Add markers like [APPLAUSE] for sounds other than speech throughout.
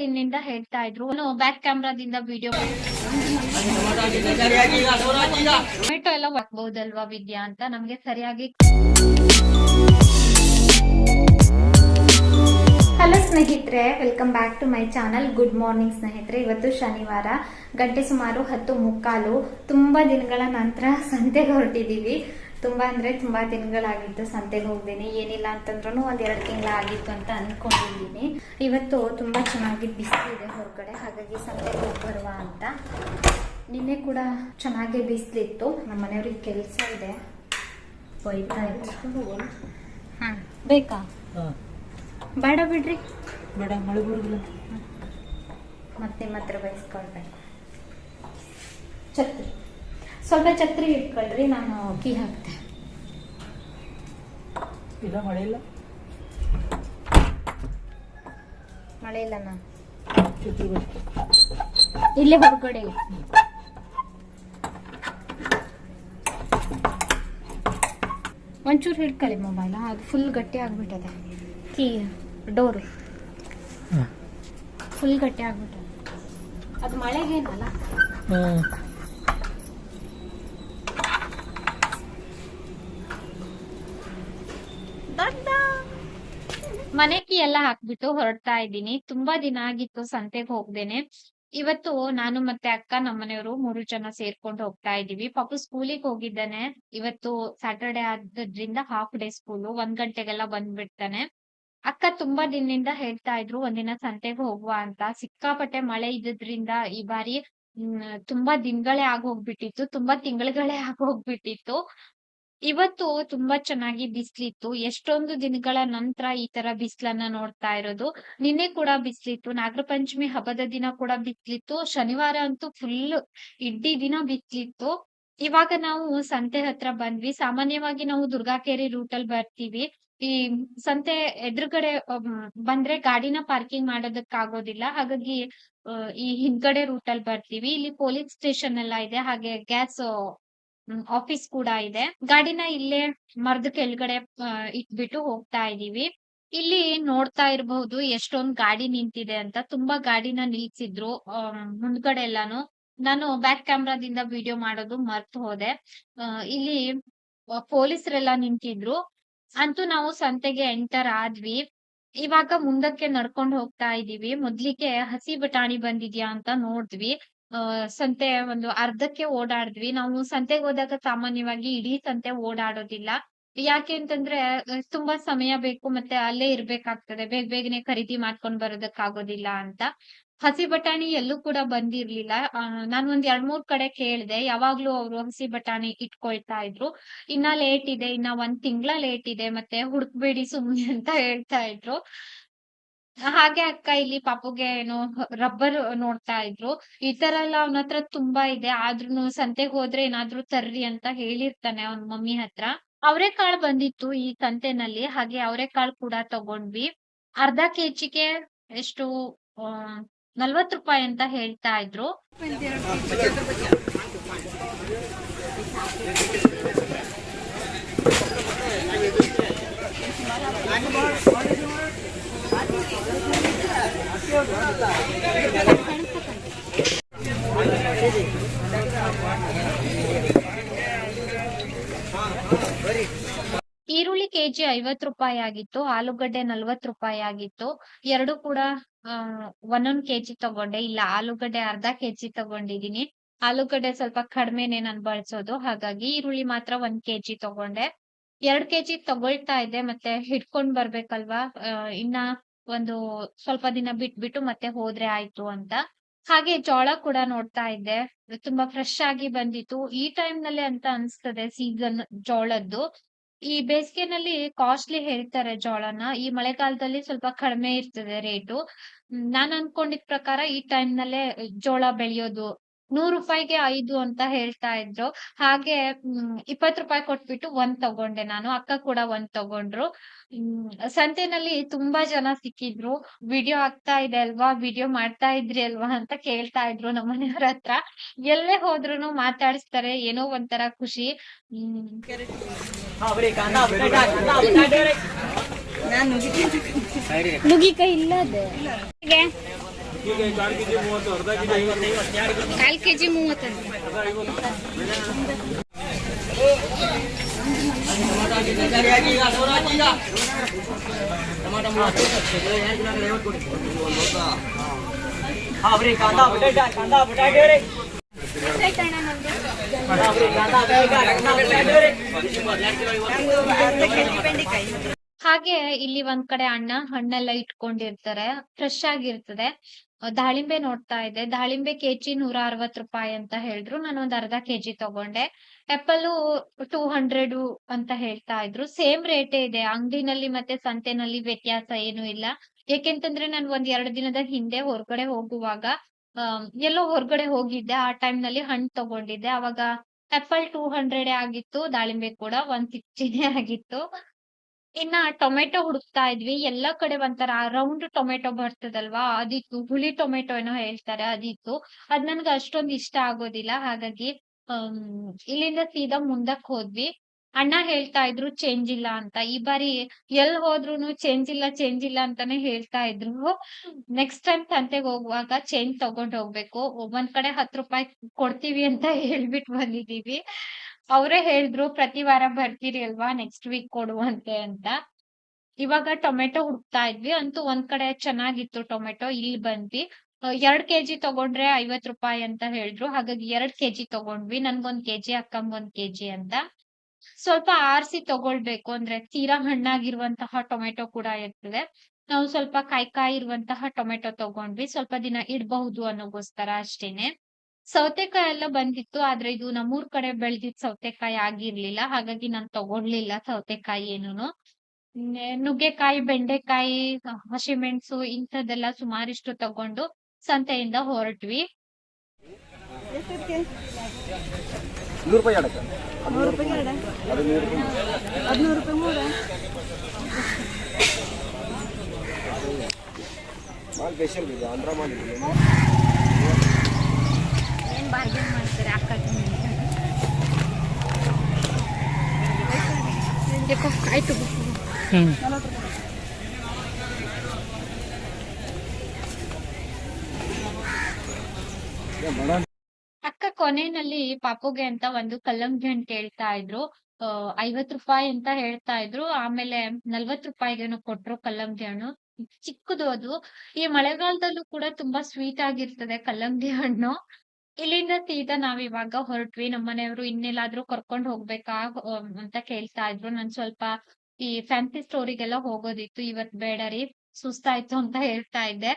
ದಿನದಿಂದ ಹೇಳ್ತಾ ಇದ್ರು. ಬ್ಯಾಕ್ ಕ್ಯಾಮ್ರಾದಿಂದ ವಿಡಿಯೋ ಟೊಮೆಟೊ ಎಲ್ಲ ಹಾಕ್ಬಹುದಲ್ವಾ ವಿದ್ಯಾ ಅಂತ ನಮ್ಗೆ ಸರಿಯಾಗಿ ಹಲೋ ಸ್ನೇಹಿತರೆ welcome back to my channel good morning ಸ್ನೇಹಿತರೆ. ಇವತ್ತು ಶನಿವಾರ, ಗಂಟೆ ಸುಮಾರು ಹತ್ತು ಮುಕ್ಕಾಲು. ತುಂಬಾ ದಿನಗಳ ನಂತರ ಸಂತೆಗೆ ಹೊರಟಿದ್ದೀವಿ. ತುಂಬಾ ಅಂದ್ರೆ ತುಂಬಾ ದಿನಗಳಾಗಿತ್ತು ಸಂತೆಗೆ ಹೋಗ್ದೇನೆ. ಏನಿಲ್ಲ ಅಂತಂದ್ರೂ ಒಂದ್ ಎರಡು ತಿಂಗಳಾಗಿತ್ತು ಅಂತ ಅನ್ಕೊಂಡಿದ್ದೀನಿ. ಇವತ್ತು ತುಂಬಾ ಚೆನ್ನಾಗಿ ಬಿಸಿಲಿದೆ ಹೊರಗಡೆ. ಹಾಗಾಗಿ ಸಂತೆಗೆ ಹೋಗಿ ಬರುವ ಅಂತ. ನಿನ್ನೆ ಕೂಡ ಚೆನ್ನಾಗಿ ಬಿಸಿಲಿತ್ತು. ನಮ್ಮ ಮನೆಯವ್ರಿಗೆ ಕೆಲಸ ಇದೆ. ಬೈತಾ ಇತ್ತು ಹಾಂ ಬೇಕಾ? ಬೇಡ ಬಿಡ್ರಿ. ಬೇಡ ಮಳೆ ಬರುದಿಲ್ಲ. ಮತ್ತೆ ಮಾತ್ರ ಬಯಸ್ಕೊಳ್ಬೇಕು ಛತ್ರಿ ಸ್ವಲ್ಪ ಛತ್ರಿ ಇಟ್ಕೊಳ್ರಿ ನಾನು ಕೀ ಹಾಕ್ತೆ. ಇಲ್ಲ ಮಳೆ ಇಲ್ಲ. ಮಳೆ ಇಲ್ಲ ನಾನು ಇಲ್ಲೇ ಹೊರಗಡೆ ಒಂಚೂರು ಹಿಡ್ಕೊಳ್ಳಿ ಮೊಬೈಲ್ ಅದು ಫುಲ್ ಗಟ್ಟಿ ಆಗ್ಬಿಟ್ಟದೆ. Key door. ಫುಲ್ ಗಟ್ಟಿ ಆಗ್ಬಿಟ್ಟದೆ. ಅದು ಮಳೆಗೇನಲ್ಲ? ಹ್ಮ್ ಮನೆ ಕೀ ಎಲ್ಲ ಹಾಕ್ಬಿಟ್ಟು ಹೊರಡ್ತಾ ಇದ್ದೀನಿ. ತುಂಬಾ ದಿನ ಆಗಿತ್ತು ಸಂತೆಗೆ ಹೋಗ್ದೇನೆ. ಇವತ್ತು ನಾನು ಮತ್ತೆ ಅಕ್ಕ, ನಮ್ಮನೆಯವರು ಮೂರು ಜನ ಸೇರ್ಕೊಂಡು ಹೋಗ್ತಾ ಇದೀವಿ ಪಾಪು ಸ್ಕೂಲಿಗೆ ಹೋಗಿದ್ದಾನೆ. ಇವತ್ತು ಸ್ಯಾಟರ್ಡೆ ಆದ್ರಿಂದ ಹಾಫ್ ಡೇ ಸ್ಕೂಲು ಒಂದ್ ಗಂಟೆಗೆಲ್ಲ ಬಂದ್ಬಿಡ್ತಾನೆ. ಅಕ್ಕ ತುಂಬಾ ದಿನದಿಂದ ಹೇಳ್ತಾ ಇದ್ರು, ಒಂದಿನ ಸಂತೆಗೆ ಹೋಗುವ ಅಂತ. ಸಿಕ್ಕಾಪಟ್ಟೆ ಮಳೆ ಇದ್ದಿದ್ರಿಂದ ಈ ಬಾರಿ ತುಂಬಾ ದಿನಗಳೇ ಆಗೋಗ್ಬಿಟ್ಟಿತ್ತು. ತುಂಬಾ ತಿಂಗಳುಗಳೇ ಆಗೋಗ್ಬಿಟ್ಟಿತ್ತು. ಇವತ್ತು ತುಂಬಾ ಚೆನ್ನಾಗಿ ಬಿಸ್ಲಿತ್ತು. ಎಷ್ಟೊಂದು ದಿನಗಳ ನಂತರ ಈ ತರ ಬಿಸ್ಲನ್ನ ನೋಡ್ತಾ ಇರೋದು. ನಿನ್ನೆ ಕೂಡ ಬಿಸ್ಲಿತ್ತು. ನಾಗರ ಪಂಚಮಿ ಹಬ್ಬದ ದಿನ ಕೂಡ ಬಿಸ್ಲಿತ್ತು. ಶನಿವಾರ ಅಂತೂ ಫುಲ್ ಇಡೀ ದಿನ ಬಿಸ್ಲಿತ್ತು. ಇವಾಗ ನಾವು ಸಂತೆ ಹತ್ರ ಬಂದ್ವಿ. ಸಾಮಾನ್ಯವಾಗಿ ನಾವು ದುರ್ಗಾಕೇರಿ ರೂಟ್ ಅಲ್ಲಿ ಬರ್ತೀವಿ. ಈ ಸಂತೆ ಎದುರುಗಡೆ ಬಂದ್ರೆ ಗಾಡಿನ ಪಾರ್ಕಿಂಗ್ ಮಾಡೋದಕ್ ಆಗೋದಿಲ್ಲ ಹಾಗಾಗಿ ಈ ಹಿಂದ್ಗಡೆ ರೂಟ್ ಅಲ್ಲಿ ಬರ್ತೀವಿ. ಇಲ್ಲಿ ಪೊಲೀಸ್ ಸ್ಟೇಷನ್ ಎಲ್ಲ ಇದೆ. ಹಾಗೆ ಗ್ಯಾಸ್ ಆಫೀಸ್ ಕೂಡ ಇದೆ. ಗಾಡಿನ ಇಲ್ಲೇ ಮರದ ಕೆಳಗಡೆ ಇಟ್ಬಿಟ್ಟು ಹೋಗ್ತಾ ಇದೀವಿ. ಇಲ್ಲಿ ನೋಡ್ತಾ ಇರಬಹುದು ಎಷ್ಟೊಂದ್ ಗಾಡಿ ನಿಂತಿದೆ ಅಂತ. ತುಂಬಾ ಗಾಡಿನ ನಿಲ್ಸಿದ್ರು ಮುಂದ್ಗಡೆ ಎಲ್ಲಾನು ನಾನು ಬ್ಯಾಕ್ ಕ್ಯಾಮ್ರಾದಿಂದ ವಿಡಿಯೋ ಮಾಡೋದು ಮರ್ತು ಹೋದೆ. ಇಲ್ಲಿ ಪೊಲೀಸರೆಲ್ಲ ನಿಂತಿದ್ರು. ಅಂತೂ ನಾವು ಸಂತೆಗೆ ಎಂಟರ್ ಆದ್ವಿ. ಇವಾಗ ಮುಂದಕ್ಕೆ ನಡ್ಕೊಂಡು ಹೋಗ್ತಾ ಇದೀವಿ. ಮೊದ್ಲಿಗೆ ಹಸಿ ಬಟಾಣಿ ಬಂದಿದ್ಯಾ ಅಂತ ನೋಡಿದ್ವಿ. ಆ, ಸಂತೆ ಒಂದು ಅರ್ಧಕ್ಕೆ ಓಡಾಡಿದ್ವಿ. ನಾವು ಸಂತೆಗೆ ಹೋದಾಗ ಸಾಮಾನ್ಯವಾಗಿ ಇಡೀ ಸಂತೆ ಓಡಾಡೋದಿಲ್ಲ. ಯಾಕೆ ಅಂತಂದ್ರೆ ತುಂಬಾ ಸಮಯ ಬೇಕು ಮತ್ತೆ ಅಲ್ಲೇ ಇರ್ಬೇಕಾಗ್ತದೆ. ಬೇಗ ಬೇಗನೆ ಖರೀದಿ ಮಾಡ್ಕೊಂಡ್ ಬರೋದಕ್ಕಾಗೋದಿಲ್ಲ ಅಂತ. ಹಸಿ ಬಟಾಣಿ ಎಲ್ಲೂ ಕೂಡ ಬಂದಿರ್ಲಿಲ್ಲ. ನಾನು ಒಂದ್ ಎರಡ್ ಮೂರ್ ಕಡೆ ಕೇಳಿದೆ. ಯಾವಾಗ್ಲೂ ಅವ್ರು ಹಸಿ ಬಟಾಣಿ ಇಟ್ಕೊಳ್ತಾ ಇದ್ರು. ಇನ್ನ ಲೇಟ್ ಇದೆ. ಇನ್ನ ಒಂದ್ ತಿಂಗ್ಳ ಲೇಟ್ ಇದೆ. ಮತ್ತೆ ಹುಡುಕ್ಬೇಡಿ ಸುಮ್ನೆ ಅಂತ ಹೇಳ್ತಾ ಇದ್ರು. ಹಾಗೆ ಅಕ್ಕ ಇಲ್ಲಿ ಪಾಪುಗೆ ಏನು ರಬ್ಬರ್ ನೋಡ್ತಾ ಇದ್ರು. ಈ ತರ ಎಲ್ಲ ಅವನ ಹತ್ರ ತುಂಬಾ ಇದೆ. ಆದ್ರೂನು ಸಂತೆಗೆ ಹೋದ್ರೆ ಏನಾದ್ರೂ ತರ್ರಿ ಅಂತ ಹೇಳಿರ್ತಾನೆ ಅವ್ನ್ ಮಮ್ಮಿ ಹತ್ರ. ಅವರೆಕಾಳು ಬಂದಿತ್ತು ಈ ಸಂತೆನಲ್ಲಿ. ಹಾಗೆ ಅವರೆಕಾಳು ಕೂಡ ತಗೊಂಡ್ವಿ. ಅರ್ಧ ಕೆಜಿಗೆ ಎಷ್ಟು ನಲ್ವತ್ ರೂಪಾಯಿ ಅಂತ ಹೇಳ್ತಾ ಇದ್ರು. ಕೆಜಿ ಐವತ್ ರೂಪಾಯಿ ಆಗಿತ್ತು, ಆಲೂಗಡ್ಡೆ ನಲ್ವತ್ ರೂಪಾಯಿ ಆಗಿತ್ತು. ಎರಡು ಕೂಡ ಒಂದೊಂದ್ ಕೆಜಿ ತಗೊಂಡೆ. ಇಲ್ಲ, ಆಲೂಗಡ್ಡೆ ಅರ್ಧ ಕೆಜಿ ತಗೊಂಡಿದೀನಿ ಆಲೂಗಡ್ಡೆ ಸ್ವಲ್ಪ ಕಡಿಮೆನೆ ನಾನ್ ಬಳಸೋದು. ಹಾಗಾಗಿ ಈರುಳ್ಳಿ ಮಾತ್ರ ಒಂದ್ ಕೆಜಿ ತಗೊಂಡೆ. ಎರಡ್ ಕೆಜಿ ತಗೊಳ್ತಾ ಇದ್ದೆ, ಮತ್ತೆ ಹಿಡ್ಕೊಂಡ್ ಬರ್ಬೇಕಲ್ವಾ? ಇನ್ನ ಒಂದು ಸ್ವಲ್ಪ ದಿನ ಬಿಟ್ಬಿಟ್ಟು ಮತ್ತೆ ಹೋದ್ರೆ ಆಯ್ತು ಅಂತ. ಹಾಗೆ ಜೋಳ ಕೂಡ ನೋಡ್ತಾ ಇದ್ದೆ. ತುಂಬಾ ಫ್ರೆಶ್ ಆಗಿ ಬಂದಿತ್ತು. ಈ ಟೈಮ್ ನಲ್ಲೇ ಅಂತ ಅನ್ಸ್ತದೆ ಸೀಸನ್ ಜೋಳದ್ದು. ಈ ಬೇಸಿಗೆನಲ್ಲಿ ಕಾಸ್ಟ್ಲಿ ಹೇಳ್ತಾರೆ ಜೋಳನ. ಈ ಮಳೆಗಾಲದಲ್ಲಿ ಸ್ವಲ್ಪ ಕಡಿಮೆ ಇರ್ತದೆ ರೇಟು ನಾನ್ ಅನ್ಕೊಂಡಿದ್ ಪ್ರಕಾರ ಈ ಟೈಮ್‌ನಲ್ಲೇ ಜೋಳ ಬೆಳೆಯೋದು ನೂರ್ ರೂಪಾಯಿಗೆ ಐದು ಅಂತ ಹೇಳ್ತಾ ಇದ್ರು. ಹಾಗೆ ಹ್ಮ್ ಇಪ್ಪತ್ ರೂಪಾಯಿ ಕೊಟ್ಬಿಟ್ಟು ಒಂದ್ ತಗೊಂಡೆ ನಾನು. ಅಕ್ಕ ಕೂಡ ಒಂದ್ ತಗೊಂಡ್ರು. ಹ್ಮ್ ಸಂತೆನಲ್ಲಿ ತುಂಬಾ ಜನ ಸಿಕ್ಕಿದ್ರು. ವಿಡಿಯೋ ಆಗ್ತಾ ಇದೆ ಅಲ್ವಾ? ವಿಡಿಯೋ ಮಾಡ್ತಾ ಇದ್ರಿ ಅಲ್ವಾ? ಅಂತ ಕೇಳ್ತಾ ಇದ್ರು ನಮ್ಮ ಮನೆಯವ್ರ ಹತ್ರ. ಎಲ್ಲೇ ಹೋದ್ರುನು ಮಾತಾಡಿಸ್ತಾರೆ. ಏನೋ ಒಂಥರ ಖುಷಿ. ಹ್ಮ್. ನುಗ್ಗಿಕಾಯಿ ಇಲ್ಲ ಅದೇ ಹಾಗೆ ಇಲ್ಲಿ ಒಂದ್ ಕಡೆ ಅಣ್ಣ ಹಣ್ಣೆಲ್ಲ ಇಟ್ಕೊಂಡಿರ್ತಾರೆ ಫ್ರೆಶ್ ಆಗಿರ್ತದೆ. ದಾಳಿಂಬೆ ನೋಡ್ತಾ ಇದ್ದೆ. ದಾಳಿಂಬೆ ಕೆಜಿ ನೂರ ಅರವತ್ ರೂಪಾಯಿ ಅಂತ ಹೇಳಿದ್ರು. ನಾನು ಒಂದ್ ಅರ್ಧ ಕೆಜಿ ತಗೊಂಡೆ. ಆಪಲ್ ಟೂ ಹಂಡ್ರೆಡ್ ಅಂತ ಹೇಳ್ತಾ ಇದ್ರು. ಸೇಮ್ ರೇಟೇ ಇದೆ. ಅಂಗಡಿನಲ್ಲಿ ಮತ್ತೆ ಸಂತೆನಲ್ಲಿ ವ್ಯತ್ಯಾಸ ಏನು ಇಲ್ಲ. ಏಕೆಂತಂದ್ರೆ ನಾನು ಒಂದ್ ಎರಡು ದಿನದ ಹಿಂದೆ ಹೊರಗಡೆ ಹೋಗುವಾಗ ಎಲ್ಲೋ ಹೊರಗಡೆ ಹೋಗಿದ್ದೆ. ಆ ಟೈಮ್ನಲ್ಲಿ ಹಣ್ಣು ತಗೊಂಡಿದ್ದೆ. ಅವಾಗ ಆಪಲ್ ಟೂ ಹಂಡ್ರೆಡ್ ಆಗಿತ್ತು. ದಾಳಿಂಬೆ ಕೂಡ ಒನ್ ಸಿಕ್ಸ್ಟಿನೇ ಆಗಿತ್ತು. ಇನ್ನ ಟೊಮೆಟೊ ಹುಡುಕ್ತಾ ಇದ್ವಿ. ಎಲ್ಲಾ ಕಡೆ ಒಂಥರ ರೌಂಡ್ ಟೊಮೆಟೊ ಬರ್ತದಲ್ವಾ? ಅದಿತ್ತು. ಹುಳಿ ಟೊಮೆಟೊ ಏನೋ ಹೇಳ್ತಾರೆ, ಅದಿತ್ತು. ಅದ್ ನನ್ಗೆ ಅಷ್ಟೊಂದು ಇಷ್ಟ ಆಗೋದಿಲ್ಲ. ಹಾಗಾಗಿ ಇಲ್ಲಿಂದ ಸೀದಾ ಮುಂದಕ್ ಹೋದ್ವಿ. ಅಣ್ಣ ಹೇಳ್ತಾ ಇದ್ರು ಚೇಂಜ್ ಇಲ್ಲ ಅಂತ. ಈ ಬಾರಿ ಎಲ್ ಹೋದ್ರುನು ಚೇಂಜ್ ಇಲ್ಲ ಚೇಂಜ್ ಇಲ್ಲ ಅಂತಾನೆ ಹೇಳ್ತಾ ಇದ್ರು. ನೆಕ್ಸ್ಟ್ ಟೈಮ್ ಸಂತೆಗೆ ಹೋಗುವಾಗ ಚೇಂಜ್ ತಗೊಂಡ್ ಹೋಗ್ಬೇಕು. ಒಂದ್ ಕಡೆ ಹತ್ತು ರೂಪಾಯಿ ಕೊಡ್ತೀವಿ ಅಂತ ಹೇಳ್ಬಿಟ್ ಬಂದಿದೀವಿ ಅವರೇ ಹೇಳಿದ್ರು, ಪ್ರತಿ ವಾರ ಬರ್ತೀರಿ ಅಲ್ವಾ? ನೆಕ್ಸ್ಟ್ ವೀಕ್ ಕೊಡುವಂತೆ ಅಂತ ಇವಾಗ ಟೊಮೆಟೊ ಹುಡುಕ್ತಾ ಇದ್ವಿ. ಅಂತೂ ಒಂದ್ ಕಡೆ ಚೆನ್ನಾಗಿತ್ತು ಟೊಮೆಟೊ, ಇಲ್ಲಿ ಬಂದ್ವಿ. ಎರಡ್ ಎರಡ್ ಕೆಜಿ ತಗೊಂಡ್ರೆ ಐವತ್ ರೂಪಾಯಿ ಅಂತ ಹೇಳಿದ್ರು. ಹಾಗಾಗಿ ಎರಡ್ ಕೆಜಿ ತಗೊಂಡ್ವಿ. ನನ್ಗೊಂದ್ ಕೆಜಿ, ಅಕ್ಕಂಗೊಂದ್ ಕೆಜಿ ಅಂತ. ಸ್ವಲ್ಪ ಆರಿಸಿ ತಗೊಳ್ಬೇಕು. ಅಂದ್ರೆ ತೀರಾ ಹಣ್ಣಾಗಿರುವಂತಹ ಟೊಮೆಟೊ ಕೂಡ ಇರ್ತದೆ. ನಾವು ಸ್ವಲ್ಪ ಕಾಯಿ ಕಾಯಿ ಇರುವಂತಹ ಟೊಮೆಟೊ ತಗೊಂಡ್ವಿ. ಸ್ವಲ್ಪ ದಿನ ಇಡ್ಬಹುದು ಅನ್ನೋಗೋಸ್ಕರ ಅಷ್ಟೇನೆ. ಸೌತೆಕಾಯಿ ಎಲ್ಲ ಬಂದಿತ್ತು ಆದ್ರೆ ಇದು ನಮ್ಮೂರ್ ಕಡೆ ಬೆಳ್ದಿದ್ ಸೌತೆಕಾಯಿ ಆಗಿರ್ಲಿಲ್ಲ ಹಾಗಾಗಿ ನಾನ್ ತಗೊಳ್ಲಿಲ್ಲ ಸೌತೆಕಾಯಿ ಏನೂನು. ನುಗ್ಗೆಕಾಯಿ ಬೆಂಡೆಕಾಯಿ ಹಸಿಮೆಣಸು ಇಂಥದ್ದೆಲ್ಲ ಸುಮಾರಿಷ್ಟು ತಗೊಂಡು ಸಂತೆಯಿಂದ ಹೊರಟ್ವಿ. ರೂಪಾಯಿ ಅಡಕ ಅದು ನೂರು ರೂಪಾಯಿ ಮಾಲ್ ಸ್ಪೆಷಲ್ ಇದೆ ಆಂಧ್ರ ಮಾಲ್ ಇದೆ ಏನ್ ಬಾರ್ಗೇನ್ ಮಾಡ್ತಾರೆ ಅಕ್ಕ ಆಯ್ತು ಅಕ್ಕ ಕೊನೆಯಲ್ಲಿ ಪಾಪುಗೆ ಅಂತ ಒಂದು ಕಲ್ಲಂಗಡಿ ಹಣ್ಣು ಕೇಳ್ತಾ ಇದ್ರು. ಐವತ್ ರೂಪಾಯಿ ಅಂತ ಹೇಳ್ತಾ ಇದ್ರು. ಆಮೇಲೆ ನಲ್ವತ್ ರೂಪಾಯಿಗೇನು ಕೊಟ್ರು ಕಲ್ಲಂಗಡಿ ಹಣ್ಣು. ಚಿಕ್ಕದು ಅದು. ಈ ಮಳೆಗಾಲದಲ್ಲೂ ಕೂಡ ತುಂಬಾ ಸ್ವೀಟ್ ಆಗಿರ್ತದೆ ಕಲ್ಲಂಗಡಿ ಹಣ್ಣು. ಇಲ್ಲಿಂದ ಸೀದಾ ನಾವ್ ಇವಾಗ ಹೊರಟ್ವಿ. ನಮ್ಮನೆಯವರು ಇನ್ನೆಲ್ಲಾದ್ರೂ ಕರ್ಕೊಂಡ್ ಹೋಗ್ಬೇಕಾ ಅಂತ ಕೇಳ್ತಾ ಇದ್ರು. ನನ್ ಸ್ವಲ್ಪ ಈ ಫ್ಯಾನ್ಸಿ ಸ್ಟೋರಿಗೆಲ್ಲ ಹೋಗೋದಿತ್ತು. ಇವತ್ ಬೇಡ ರೀ, ಸುಸ್ತಾಯ್ತು ಅಂತ ಹೇಳ್ತಾ ಇದ್ದೆ.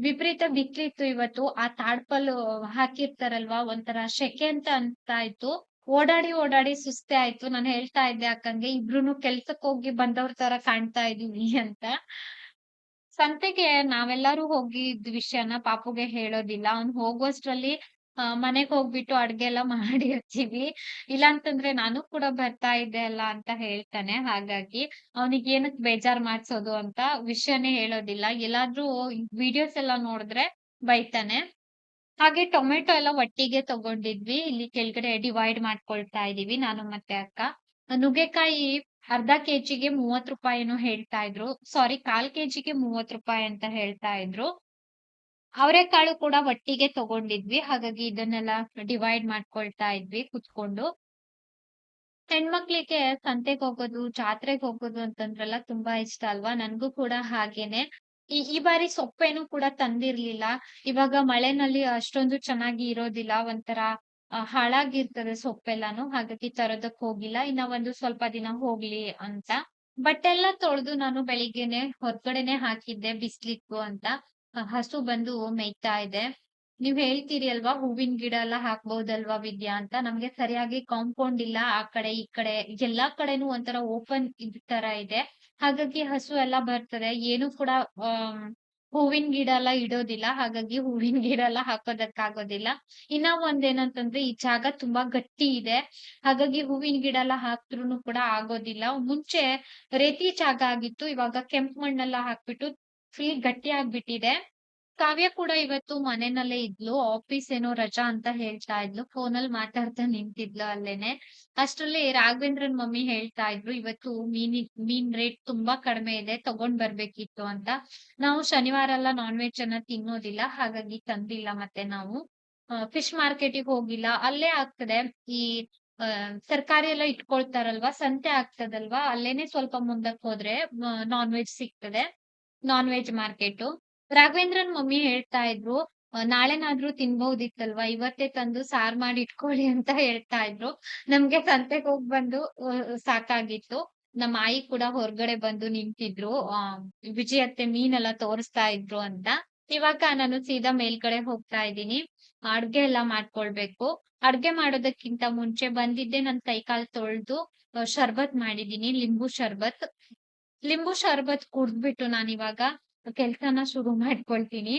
ವಿಪರೀತ ಬಿಕ್ಲಿತ್ತು ಇವತ್ತು. ಆ ತಾಡ್ಪಲ್ ಹಾಕಿರ್ತಾರಲ್ವಾ, ಒಂಥರ ಶೆಕೆ ಅಂತ ಅಂತ ಇತ್ತು. ಓಡಾಡಿ ಓಡಾಡಿ ಸುಸ್ತೆ ಆಯ್ತು. ನಾನು ಹೇಳ್ತಾ ಇದ್ದೆ ಅಕ್ಕಂಗೆ ಇಬ್ರು ಕೆಲ್ಸಕ್ ಹೋಗಿ ಬಂದವ್ರ ತರ ಕಾಣ್ತಾ ಇದೀವಿ ಅಂತ. ಸಂತೆಗೆ ನಾವೆಲ್ಲರೂ ಹೋಗಿದ್ ವಿಷಯನ ಪಾಪುಗೆ ಹೇಳೋದಿಲ್ಲ. ಅವ್ನ್ ಹೋಗೋಷ್ಟ್ರಲ್ಲಿ ಆ, ಮನೆಗ್ ಹೋಗ್ಬಿಟ್ಟು ಅಡ್ಗೆ ಎಲ್ಲ [LAUGHS] ಮಾಡಿರ್ತೀವಿ ಇಲ್ಲಾಂತಂದ್ರೆ ನಾನು ಕೂಡ ಬರ್ತಾ ಇದ್ದೆ ಅಲ್ಲ ಅಂತ ಹೇಳ್ತಾನೆ. ಹಾಗಾಗಿ ಅವನಿಗೆ ಏನಕ್ ಬೇಜಾರ್ ಮಾಡ್ಸೋದು ಅಂತ ವಿಷಯನೇ ಹೇಳೋದಿಲ್ಲ. ಎಲ್ಲಾದ್ರೂ ವಿಡಿಯೋಸ್ ಎಲ್ಲ ನೋಡಿದ್ರೆ ಬೈತಾನೆ. ಹಾಗೆ ಟೊಮೆಟೊ ಎಲ್ಲ ಒಟ್ಟಿಗೆ ತಗೊಂಡಿದ್ವಿ. ಇಲ್ಲಿ ಕೆಳಗಡೆ ಡಿವೈಡ್ ಮಾಡ್ಕೊಳ್ತಾ ಇದೀವಿ ನಾನು ಮತ್ತೆ ಅಕ್ಕ. ನುಗ್ಗೆಕಾಯಿ ಅರ್ಧ ಕೆಜಿಗೆ ಮೂವತ್ ರೂಪಾಯಿನೂ ಹೇಳ್ತಾ ಇದ್ರು. ಸಾರಿ ಕಾಲ್ ಕೆಜಿಗೆ ಮೂವತ್ ರೂಪಾಯಿ ಅಂತ ಹೇಳ್ತಾ ಇದ್ರು. ಅವರೆಕಾಳು ಕೂಡ ಒಟ್ಟಿಗೆ ತಗೊಂಡಿದ್ವಿ. ಹಾಗಾಗಿ ಇದನ್ನೆಲ್ಲ ಡಿವೈಡ್ ಮಾಡ್ಕೊಳ್ತಾ ಇದ್ವಿ ಕುತ್ಕೊಂಡು. ಹೆಣ್ಮಕ್ಳಿಗೆ ಸಂತೆಗ್ ಹೋಗೋದು, ಜಾತ್ರೆಗ್ ಹೋಗೋದು ಅಂತಂದ್ರೆಲ್ಲ ತುಂಬಾ ಇಷ್ಟ ಅಲ್ವಾ? ನನ್ಗೂ ಕೂಡ ಹಾಗೇನೆ. ಈ ಈ ಬಾರಿ ಸೊಪ್ಪೇನು ಕೂಡ ತಂದಿರ್ಲಿಲ್ಲ. ಇವಾಗ ಮಳೆನಲ್ಲಿ ಅಷ್ಟೊಂದು ಚೆನ್ನಾಗಿ ಇರೋದಿಲ್ಲ. ಒಂಥರ ಹಾಳಾಗಿರ್ತದೆ ಸೊಪ್ಪೆಲ್ಲಾನು. ಹಾಗಾಗಿ ತರೋದಕ್ ಹೋಗಿಲ್ಲ. ಇನ್ನ ಒಂದು ಸ್ವಲ್ಪ ದಿನ ಹೋಗ್ಲಿ ಅಂತ. ಬಟ್ಟೆಲ್ಲ ತೊಳ್ದು ನಾನು ಬೆಳಿಗ್ಗೆನೆ, ಹೊರ್ಗಡೆನೆ ಹಾಕಿದ್ದೆ ಬಿಸ್ಲಿಕ್ಕು ಅಂತ. ಹಸು ಬಂದು ಮೇಯ್ತಾ ಇದೆ. ನೀವ್ ಹೇಳ್ತೀರಿ ಅಲ್ವಾ, ಹೂವಿನ ಗಿಡ ಎಲ್ಲ ಹಾಕ್ಬಹುದಲ್ವಾ ವಿದ್ಯಾ ಅಂತ? ನಮ್ಗೆ ಸರಿಯಾಗಿ ಕಾಂಪೌಂಡ್ ಇಲ್ಲ ಆ ಕಡೆ ಈ ಕಡೆ. ಎಲ್ಲಾ ಕಡೆನೂ ಒಂಥರ ಓಪನ್ ಇದ್ ತರ ಇದೆ. ಹಾಗಾಗಿ ಹಸು ಎಲ್ಲ ಬರ್ತದೆ. ಏನು ಕೂಡ ಹೂವಿನ ಗಿಡ ಎಲ್ಲ ಇಡೋದಿಲ್ಲ. ಹಾಗಾಗಿ ಹೂವಿನ ಗಿಡ ಎಲ್ಲ ಹಾಕೋದಕ್ಕಾಗೋದಿಲ್ಲ. ಇನ್ನ ಒಂದೇನಂತಂದ್ರೆ ಈ ಜಾಗ ತುಂಬಾ ಗಟ್ಟಿ ಇದೆ. ಹಾಗಾಗಿ ಹೂವಿನ ಗಿಡ ಎಲ್ಲ ಹಾಕಿದ್ರು ಕೂಡ ಆಗೋದಿಲ್ಲ. ಮುಂಚೆ ರೇತಿ ಜಾಗ ಆಗಿತ್ತು. ಇವಾಗ ಕೆಂಪು ಮಣ್ಣೆಲ್ಲ ಹಾಕ್ಬಿಟ್ಟು ಫುಲ್ ಗಟ್ಟಿ ಆಗ್ಬಿಟ್ಟಿದೆ ಕಾವ್ಯ ಕೂಡ ಇವತ್ತು ಮನೆನಲ್ಲೇ ಇದ್ಲು ಆಫೀಸ್ ಏನೋ ರಜಾ ಅಂತ ಹೇಳ್ತಾ ಇದ್ಲು ಅಲ್ಲಿ ಮಾತಾಡ್ತಾ ನಿಂತಿದ್ಲು ಅಲ್ಲೇನೆ. ಅಷ್ಟ್ರಲ್ಲಿ ರಾಘವೇಂದ್ರನ್ ಮಮ್ಮಿ ಹೇಳ್ತಾ ಇದ್ರು, ಇವತ್ತು ಮೀನ್ ಮೀನ್ ರೇಟ್ ತುಂಬಾ ಕಡಿಮೆ ಇದೆ, ತಗೊಂಡ್ ಬರ್ಬೇಕಿತ್ತು ಅಂತ. ನಾವು ಶನಿವಾರ ಎಲ್ಲ ನಾನ್ ವೆಜ್ ಅನ್ನ ತಿನ್ನೋದಿಲ್ಲ, ಹಾಗಾಗಿ ತಂದಿಲ್ಲ ಮತ್ತೆ ನಾವು. ಫಿಶ್ ಮಾರ್ಕೆಟಿಗೆ ಹೋಗಿಲ್ಲ. ಅಲ್ಲೇ ಆಗ್ತದೆ. ಈ ತರಕಾರಿ ಎಲ್ಲ ಇಟ್ಕೊಳ್ತಾರಲ್ವಾ, ಸಂತೆ ಆಗ್ತದಲ್ವಾ, ಅಲ್ಲೇನೆ ಸ್ವಲ್ಪ ಮುಂದಕ್ಕೆ ಹೋದ್ರೆ ನಾನ್ ವೆಜ್ ಸಿಗ್ತದೆ. ನಾನ್ ವೆಜ್ ಮಾರ್ಕೆಟ್ ರಾಘವೇಂದ್ರನ್ ಮಮ್ಮಿ ಹೇಳ್ತಾ ಇದ್ರು ನಾಳೆನಾದ್ರೂ ತಿನ್ಬಹುದಿತ್ತಲ್ವಾ? ಇವತ್ತೇ ತಂದು ಸಾರ್ ಮಾಡಿ ಇಟ್ಕೊಳ್ಳಿ ಅಂತ ಹೇಳ್ತಾ ಇದ್ರು. ನಮ್ಗೆ ಸಂತೆಗೆ ಹೋಗ್ ಬಂದು ಸಾಕಾಗಿತ್ತು. ನಮ್ಮ ಆಯಿ ಕೂಡ ಹೊರಗಡೆ ಬಂದು ನಿಂತಿದ್ರು. ಆ, ವಿಜಯತ್ತೆ ಮೀನೆಲ್ಲ ತೋರಿಸ್ತಾ ಇದ್ರು ಅಂತ. ಇವಾಗ ನಾನು ಸೀದಾ ಮೇಲ್ಗಡೆ ಹೋಗ್ತಾ ಇದ್ದೀನಿ. ಅಡ್ಗೆ ಎಲ್ಲ ಮಾಡ್ಕೊಳ್ಬೇಕು. ಅಡ್ಗೆ ಮಾಡೋದಕ್ಕಿಂತ ಮುಂಚೆ ಬಂದಿದ್ದೆ, ನನ್ ಕೈಕಾಲ್ ತೊಳ್ದು ಶರ್ಬತ್ ಮಾಡಿದೀನಿ ಲಿಂಬು ಶರ್ಬತ್. ಲಿಂಬು ಶರ್ಬತ್ ಕುಡ್ದ್ಬಿಟ್ಟು ನಾನು ಇವಾಗ ಕೆಲ್ಸನ ಶುರು ಮಾಡ್ಕೊಳ್ತೀನಿ.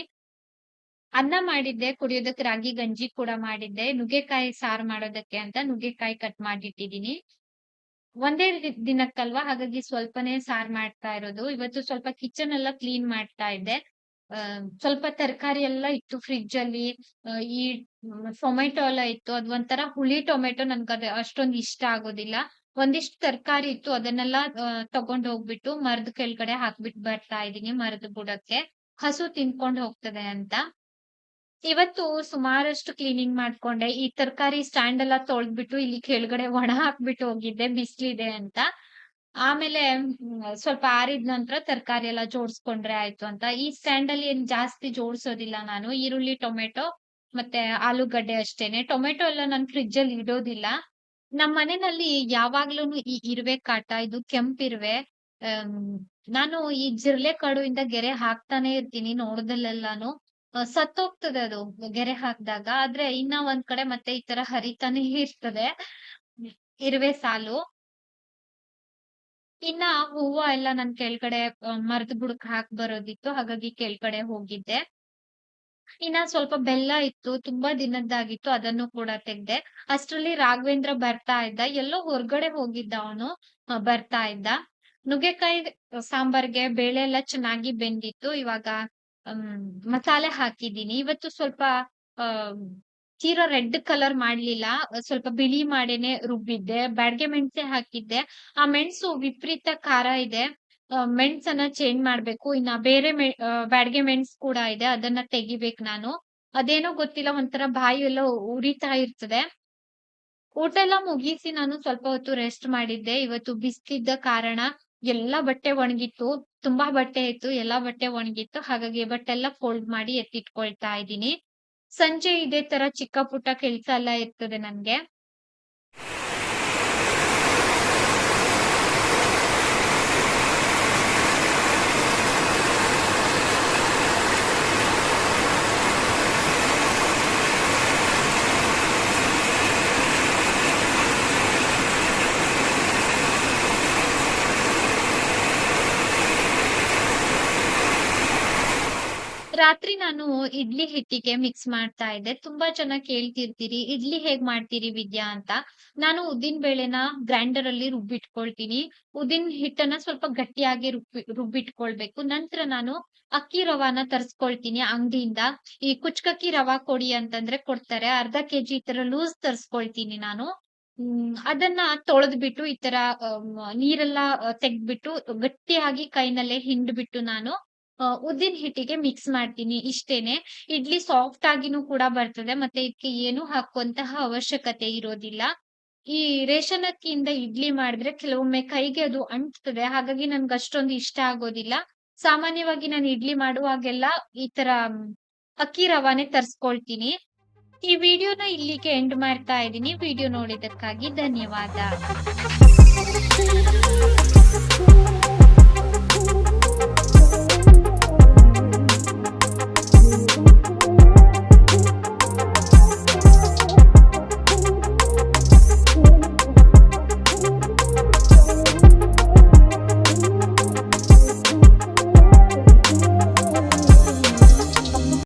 ಅನ್ನ ಮಾಡಿದ್ದೆ, ಕುಡಿಯೋದಕ್ಕೆ ರಾಗಿ, ಗಂಜಿ ಕೂಡ ಮಾಡಿದ್ದೆ. ನುಗ್ಗೆಕಾಯಿ ಸಾರು ಮಾಡೋದಕ್ಕೆ ಅಂತ ನುಗ್ಗೆಕಾಯಿ ಕಟ್ ಮಾಡಿಟ್ಟಿದೀನಿ ಒಂದೇ ದಿನಕ್ಕಲ್ವಾ? ಹಾಗಾಗಿ ಸ್ವಲ್ಪನೇ ಸಾರ್ ಮಾಡ್ತಾ ಇರೋದು. ಇವತ್ತು ಸ್ವಲ್ಪ ಕಿಚನ್ ಎಲ್ಲ ಕ್ಲೀನ್ ಮಾಡ್ತಾ ಇದ್ದೆ. ಸ್ವಲ್ಪ ತರಕಾರಿ ಎಲ್ಲ ಇತ್ತು ಫ್ರಿಡ್ಜ್ ಅಲ್ಲಿ. ಈ ಟೊಮೆಟೊ ಎಲ್ಲ ಇತ್ತು. ಅದ್ ಒಂಥರ ಹುಳಿ ಟೊಮೆಟೊ. ನನ್ಗೆ ಅಷ್ಟೊಂದು ಇಷ್ಟ ಆಗೋದಿಲ್ಲ. ಒಂದಿಷ್ಟು ತರಕಾರಿ ಇತ್ತು, ಅದನ್ನೆಲ್ಲ ತಗೊಂಡ್ ಹೋಗ್ಬಿಟ್ಟು ಮರದ ಕೆಳಗಡೆ ಹಾಕ್ಬಿಟ್ಟು ಬರ್ತಾ ಇದೀನಿ ಮರದ ಬುಡಕ್ಕೆ. ಹಸು ತಿನ್ಕೊಂಡು ಹೋಗ್ತದೆ ಅಂತ. ಇವತ್ತು ಸುಮಾರಷ್ಟು ಕ್ಲೀನಿಂಗ್ ಮಾಡ್ಕೊಂಡೆ. ಈ ತರಕಾರಿ ಸ್ಟ್ಯಾಂಡ್ ಎಲ್ಲ ತೊಳ್ದ್ಬಿಟ್ಟು ಇಲ್ಲಿ ಕೆಳಗಡೆ ಒಣ ಹಾಕ್ಬಿಟ್ಟು ಹೋಗಿದ್ದೆ, ಬಿಸ್ಲಿದೆ ಅಂತ. ಆಮೇಲೆ ಸ್ವಲ್ಪ ಆರಿದ ನಂತರ ತರಕಾರಿ ಎಲ್ಲ ಜೋಡಿಸ್ಕೊಂಡ್ರೆ ಆಯ್ತು ಅಂತ. ಈ ಸ್ಟ್ಯಾಂಡ್ ಅಲ್ಲಿ ಏನ್ ಜಾಸ್ತಿ ಜೋಡಿಸೋದಿಲ್ಲ ನಾನು. ಈರುಳ್ಳಿ, ಟೊಮೆಟೊ ಮತ್ತೆ ಆಲೂಗಡ್ಡೆ ಅಷ್ಟೇನೆ. ಟೊಮೆಟೊ ಎಲ್ಲ ನಾನು ಫ್ರಿಜ್ ಅಲ್ಲಿ ಇಡೋದಿಲ್ಲ. ನಮ್ಮ ಮನೆಯಲ್ಲಿ ಯಾವಾಗ್ಲೂನು ಈ ಇರುವೆ ಕಾಟ ಇದು ಕೆಂಪಿರುವೆ ಅಮ್, ನಾನು ಈ ಜಿರ್ಲೆ ಕಡುವಿಂದ ಗೆರೆ ಹಾಕ್ತಾನೆ ಇರ್ತೀನಿ ನೋಡ್ದಲ್ಲೆಲ್ಲಾನು. ಸತ್ತೋಗ್ತದೆ ಅದು ಗೆರೆ ಹಾಕ್ದಾಗ ಆದ್ರೆ ಇನ್ನ ಒಂದ್ ಕಡೆ ಮತ್ತೆ ಈ ತರ ಹರಿತಾನೆ ಇರ್ತದೆ. ಇರುವೆ ಸಾಲು. ಇನ್ನ ಹೂವ ಎಲ್ಲ ನನ್ ಕೆಳಗಡೆ ಮರದ ಬುಡಕ್ ಹಾಕ್ ಬರೋದಿತ್ತು ಹಾಗಾಗಿ ಕೆಳಗಡೆ ಹೋಗಿದ್ದೆ. ಇನ್ನ ಸ್ವಲ್ಪ ಬೆಲ್ಲ ಇತ್ತು, ತುಂಬಾ ದಿನದ್ದಾಗಿತ್ತು, ಅದನ್ನು ಕೂಡ ತೆಗ್ದೆ, ಅಷ್ಟ್ರಲ್ಲಿ ರಾಘವೇಂದ್ರ ಬರ್ತಾ ಇದ್ದ, ಎಲ್ಲೋ ಹೊರಗಡೆ ಹೋಗಿದ್ದ ಅವನು ಬರ್ತಾ ಇದ್ದ. ನುಗ್ಗೆಕಾಯಿ ಸಾಂಬಾರ್ಗೆ ಬೇಳೆ ಎಲ್ಲ ಚೆನ್ನಾಗಿ ಬೆಂದಿತ್ತು, ಇವಾಗ ಮಸಾಲೆ ಹಾಕಿದ್ದೀನಿ. ಇವತ್ತು ಸ್ವಲ್ಪ, ಆ ತೀರಾ ರೆಡ್ ಕಲರ್ ಮಾಡ್ಲಿಲ್ಲ, ಸ್ವಲ್ಪ ಬಿಳಿ ಮಾಡೇನೆ ರುಬ್ಬಿದ್ದೆ, ಬ್ಯಾಡ್ಗೆ ಮೆಣಸೆ ಹಾಕಿದ್ದೆ. ಆ ಮೆಣಸು ವಿಪರೀತ ಖಾರ ಇದೆ. ಆ, ಅನ್ನ ಚೇಂಜ್ ಮಾಡ್ಬೇಕು. ಇನ್ನ ಬೇರೆ ಬ್ಯಾಡ್ಗೆ ಮೆಂಟ್ಸ್ ಕೂಡ ಇದೆ ಅದನ್ನ ತೆಗಿಬೇಕು ನಾನು. ಅದೇನೋ ಗೊತ್ತಿಲ್ಲ ಒಂಥರ ಬಾಯಿ ಎಲ್ಲ ಉರಿತಾ ಇರ್ತದೆ. ಊಟ ಎಲ್ಲ ಮುಗಿಸಿ ನಾನು ಸ್ವಲ್ಪ ಹೊತ್ತು ರೆಸ್ಟ್ ಮಾಡಿದ್ದೆ. ಇವತ್ತು ಬಿಸ್ತಿದ್ದ ಕಾರಣ ಎಲ್ಲಾ ಬಟ್ಟೆ ಒಣಗಿತ್ತು. ತುಂಬಾ ಬಟ್ಟೆ ಇತ್ತು ಎಲ್ಲಾ ಬಟ್ಟೆ ಒಣಗಿತ್ತು. ಹಾಗಾಗಿ ಬಟ್ಟೆ ಎಲ್ಲ ಫೋಲ್ಡ್ ಮಾಡಿ ಎತ್ತಿಟ್ಕೊಳ್ತಾ ಇದ್ದೀನಿ. ಸಂಜೆ ಇದೇ ತರ ಚಿಕ್ಕ ಪುಟ್ಟ ಕೆಲ್ಸ ಎಲ್ಲ ಇರ್ತದೆ ನನ್ಗೆ. ರಾತ್ರಿ ನಾನು ಇಡ್ಲಿ ಹಿಟ್ಟಿಗೆ ಮಿಕ್ಸ್ ಮಾಡ್ತಾ ಇದ್ದೆ. ತುಂಬಾ ಚೆನ್ನಾಗಿ ಕೇಳ್ತಿರ್ತೀರಿ, ಇಡ್ಲಿ ಹೇಗ್ ಮಾಡ್ತೀರಿ ವಿದ್ಯಾ ಅಂತ. ನಾನು ಉದ್ದಿನ ಬೇಳೆನ ಗ್ರೈಂಡರ್ ಅಲ್ಲಿ ರುಬ್ಬಿಟ್ಕೊಳ್ತೀನಿ. ಉದ್ದಿನ ಹಿಟ್ಟನ್ನ ಸ್ವಲ್ಪ ಗಟ್ಟಿಯಾಗಿ ರುಬ್ಬಿ, ರುಬ್ಬಿಟ್ಕೊಳ್ಬೇಕು. ನಂತರ ನಾನು ಅಕ್ಕಿ ರವಾನ ತರ್ಸ್ಕೊಳ್ತೀನಿ ಅಂಗಡಿಯಿಂದ. ಈ ಕುಚ್ಕಕ್ಕಿ ರವಾ ಕೊಡಿ ಅಂತಂದ್ರೆ ಕೊಡ್ತಾರೆ. ಅರ್ಧ ಕೆಜಿ ಈ ತರ ಲೂಸ್ ತರ್ಸ್ಕೊಳ್ತೀನಿ ನಾನು. ಅದನ್ನ ತೊಳೆದ್ಬಿಟ್ಟು ಈ ತರ ನೀರೆಲ್ಲ ತೆಗ್ದ್ಬಿಟ್ಟು ಗಟ್ಟಿಯಾಗಿ ಕೈನಲ್ಲೇ ಹಿಂಡ್ಬಿಟ್ಟು ನಾನು ಉದ್ದಿನ ಹಿಟ್ಟಿಗೆ ಮಿಕ್ಸ್ ಮಾಡ್ತೀನಿ ಇಷ್ಟೇನೆ. ಇಡ್ಲಿ ಸಾಫ್ಟ್ ಆಗಿನೂ ಕೂಡ ಬರ್ತದೆ, ಮತ್ತೆ ಇದಕ್ಕೆ ಏನು ಹಾಕುವಂತಹ ಅವಶ್ಯಕತೆ ಇರೋದಿಲ್ಲ. ಈ ರೇಷನ್ ಅಕ್ಕಿಯಿಂದ ಇಡ್ಲಿ ಮಾಡಿದ್ರೆ ಕೆಲವೊಮ್ಮೆ ಕೈಗೆ ಅದು ಅಂಟ್ತದೆ, ಹಾಗಾಗಿ ನನ್ಗೆ ಅಷ್ಟೊಂದು ಇಷ್ಟ ಆಗೋದಿಲ್ಲ. ಸಾಮಾನ್ಯವಾಗಿ ನಾನು ಇಡ್ಲಿ ಮಾಡುವಾಗೆಲ್ಲ ಈ ತರ ಅಕ್ಕಿ ರವಾನೆ ತರ್ಸ್ಕೊಳ್ತೀನಿ. ಈ ವಿಡಿಯೋನ ಇಲ್ಲಿಗೆ ಎಂಡ್ ಮಾಡ್ತಾ ಇದ್ದೀನಿ. ವಿಡಿಯೋ ನೋಡಿದಕ್ಕಾಗಿ ಧನ್ಯವಾದ.